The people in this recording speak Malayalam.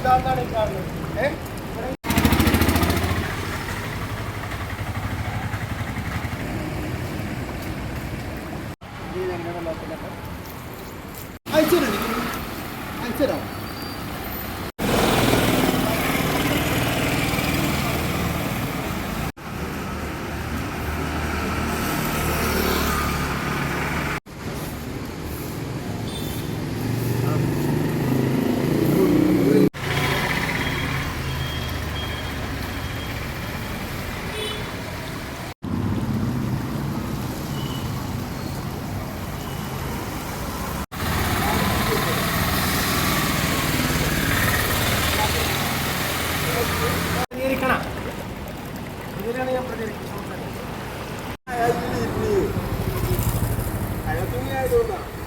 ഇതാണെന്നാണ് ഈ കാണുന്നത്. ഏഹ് അയച്ചു തരാം അയച്ചു അയാൾ തുണിയായതുകൊണ്ടാണ്